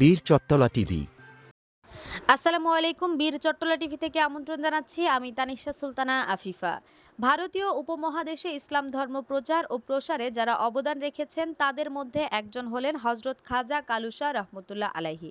বীর চত্তলা টিভি। আসসালামু আলাইকুম, বীর চট্টলা টিভি থেকে আমন্ত্রণ জানাচ্ছি। আমি তানিশা সুলতানা আফিফা। ভারতীয় উপমহাদেশে ইসলাম ধর্ম প্রচার ও প্রসারে যারা অবদান রেখেছেন, তাদের মধ্যে একজন হলেন হজরত খাজা কালুসা রহমতুল্লাহ আলাইহি।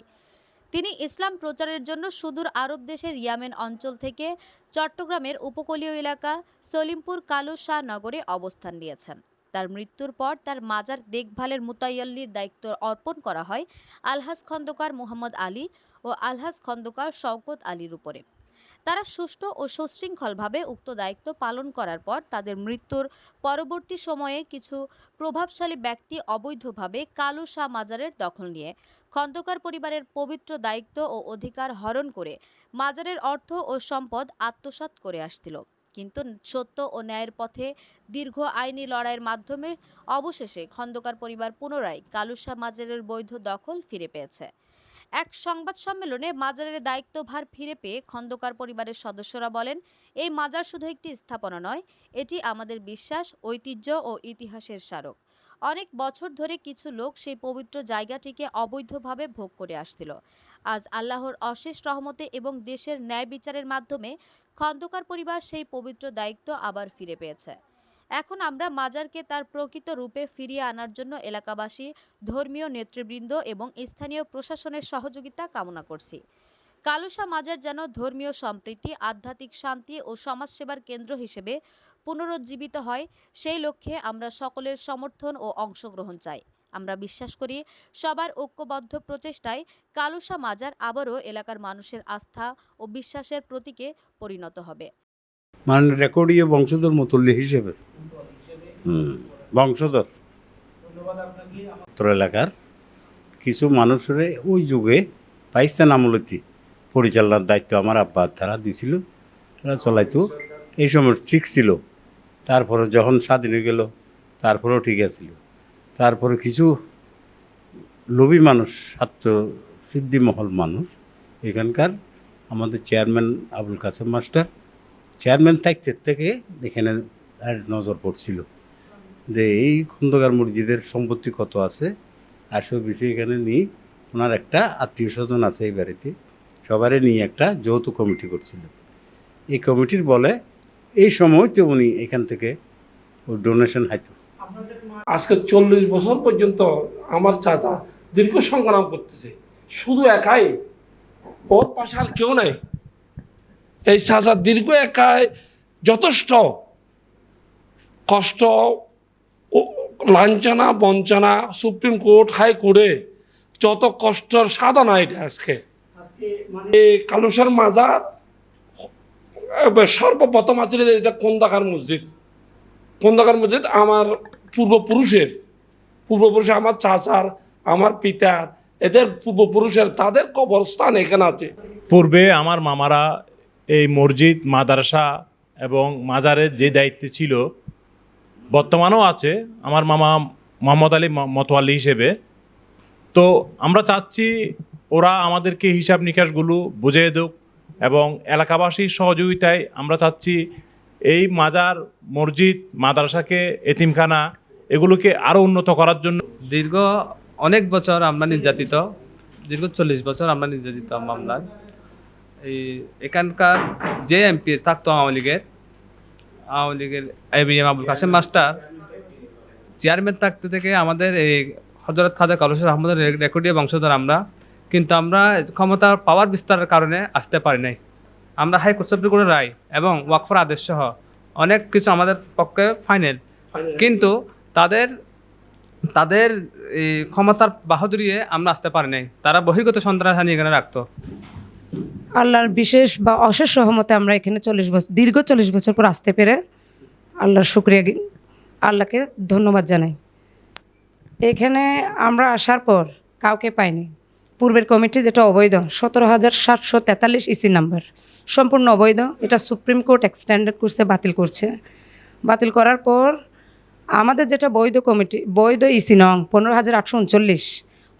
তিনি ইসলাম প্রচারের জন্য সুদূর আরব দেশের ইয়ামেন অঞ্চল থেকে চট্টগ্রামের উপকূলীয় এলাকা সলিমপুর কালু শাহ নগরে অবস্থান নিয়েছেন। তার মৃত্যুর পর তার মাজার দেখভালের মুতাইয়াল্লির দায়িত্ব অর্পণ করা হয় আলহাজ খন্দকার মোহাম্মদ আলী ও আলহাজ খন্দকার শওকত আলীর উপরে। তারা সুষ্ঠু ও সুশৃঙ্খলভাবে উক্ত দায়িত্ব পালন করার পর তাদের মৃত্যুর পরবর্তী সময়ে কিছু প্রভাবশালী ব্যক্তি অবৈধভাবে কালু শাহ মাজারের দখল নিয়ে খন্দকার পরিবারের পবিত্র দায়িত্ব ও অধিকার হরণ করে মাজারের অর্থ ও সম্পদ আত্মসাৎ করে আসছিল। কিন্তু সত্য ও ন্যায়ের পথে দীর্ঘ আইনি লড়াইয়ের মাধ্যমে অবশেষে খন্দকার পরিবার পুনরায় কালু শাহ মাজারের বৈধ দখল ফিরে পেয়েছে। এক সংবাদ সম্মেলনে মাজারের দায়িত্বভার ফিরে পেয়ে খন্দকার পরিবারের সদস্যরা বলেন, এই মাজার শুধু একটি স্থাপনা নয়, এটি আমাদের বিশ্বাস, ঐতিহ্য ও ইতিহাসের স্মারক। অনেক বছর ধরে কিছু লোক সেই পবিত্র জায়গাটিকে অবৈধভাবে ভোগ করে আসছিল। আজ আল্লাহর অশেষ রহমতে এবং দেশের ন্যায় বিচারের মাধ্যমে খন্দকার পরিবার সেই পবিত্র দায়িত্ব আবার ফিরে পেয়েছে। এখন আমরা মাজারকে তার প্রকৃত রূপে ফিরিয়ে আনার জন্য এলাকাবাসী, ধর্মীয় নেতৃবৃন্দ এবং স্থানীয় প্রশাসনের সহযোগিতা কামনা করছি। কালুসা মাজার যেন ধর্মীয় সম্প্রীতি, আধ্যাত্মিক শান্তি ও সমাজসেবার কেন্দ্র হিসেবে পুনরুজ্জীবিত হয়, সেই লক্ষ্যে আমরা সকলের সমর্থন ও অংশগ্রহণ চাই। আমরা বিশ্বাস করি, সবার ঐক্যবদ্ধ প্রচেষ্টায় কালুসা মাজার আবারও এলাকার মানুষের আস্থা ও বিশ্বাসের প্রতীকে পরিণত হবে। মানে রেকর্ডীয় বংশধর মতুল্য হিসেবে। বংশধর। উত্তর এলাকার কিছু মানুষের ওই যুগে পাকিস্তান আমলতি পরিচালনার দায়িত্ব আমার আব্বা তারা দিছিল, তারা চলাইতো। এই সময় ঠিক ছিল। তারপরে যখন স্বাধীন হয়ে গেল, তারপরেও ঠিক আছিল। তারপরে কিছু লোভী মানুষ স্বার্থ সিদ্ধিমহল মানুষ, এখানকার আমাদের chairman Abul Kasem master. Chairman থাকতে থেকে এখানে আর নজর পড়ছিল যে এই খন্দকার মসজিদের সম্পত্তি কত আছে, আর সব বিষয় এখানে নিয়ে ওনার একটা আত্মীয় স্বজন আছে এই বাড়িতে সবারই নিয়ে একটা যৌথ কমিটি করছিল। এই কমিটির বলে এই সময় তো উনি এখান থেকে ডোনেশন হাইতো আজকে চল্লিশ বছর পর্যন্ত আমার চাচা দীর্ঘ সংগ্রাম করতেছে। শুধু একাই ওর পাশে আর কেউ নাই। এই চাচা দীর্ঘ একাই যথেষ্ট কষ্ট লাঞ্ছনা বঞ্চনা সুপ্রিম কোর্ট হাই হাইকোর্টে যত কষ্টর সাধনা এটা আজকে। এই কালুসার মাজার সর্বপ্রথম আছে এটা কোন্দাকার মসজিদ? খন্দকার মসজিদ? আমার পূর্বপুরুষের পূর্বপুরুষ আমার চাচার, আমার পিতার, এদের পূর্বপুরুষের তাদের কবরস্থান এখানে আছে। পূর্বে আমার মামারা এই মসজিদ, মাদ্রাসা এবং মাজারের যে দায়িত্বে ছিল, বর্তমানেও আছে আমার মামা মোহাম্মদ আলী মতোয়ালি হিসেবে। তো আমরা চাচ্ছি ওরা আমাদেরকে হিসাব নিকাশগুলো বুঝিয়ে দেক এবং এলাকাবাসীর সহযোগিতায় আমরা চাচ্ছি এই মাজার, মসজিদ, মাদ্রাসাকে এতিমখানা এগুলোকে আরও উন্নত করার জন্য দীর্ঘ অনেক বছর আমরা নির্যাতিত দীর্ঘ চল্লিশ বছর আমরা নির্যাতিত মামলায় এই এখানকার যে এমপি থাকতো আওয়ামী লীগের আওয়ামী লীগের M M Abul Kasem master chairman থাকতে থেকে আমাদের এই হজরত খাজা কালুসর আহমদের রেকর্ডীয় বংশধর আমরা। কিন্তু আমরা ক্ষমতার পাওয়ার বিস্তারের কারণে আসতে পারি নাই। আমরা হাইকোর্ট সুপ্রিম কোর্টের রায় এবং ওয়াকফর আদেশ সহ অনেক কিছু আমাদের পক্ষে ফাইনাল কিন্তু তাদের তাদের ক্ষমতার বাহাদুরিয়ে আমরা আসতে পারি নাই। তারা বহির্গত সন্ত্রাস এখানে রাখতো। আল্লাহর বিশেষ বা অশেষ সহমতে আমরা এখানে চল্লিশ বছর দীর্ঘ চল্লিশ বছর পর আসতে পেরে আল্লাহর শুক্রিয়া আল্লাহকে ধন্যবাদ জানাই। এখানে আমরা আসার পর কাউকে পাইনি। পূর্বের কমিটি যেটা অবৈধ, সতেরো হাজার সাতশো তেতাল্লিশ ইসি নাম্বার। সম্পূর্ণ অবৈধ, এটা সুপ্রিম কোর্ট এক্সটেন্ডেড করছে বাতিল করছে। বাতিল করার পর আমাদের যেটা বৈধ কমিটি, বৈধ ইসি নং পনেরো হাজার আটশো উনচল্লিশ,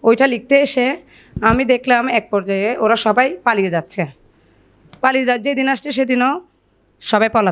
ওইটা লিখতে এসে আমি দেখলাম এক পর্যায়ে ওরা সবাই পালিয়ে যাচ্ছে। পালিয়ে যা, যেদিন আসছে সেদিনও সবাই পলাতক।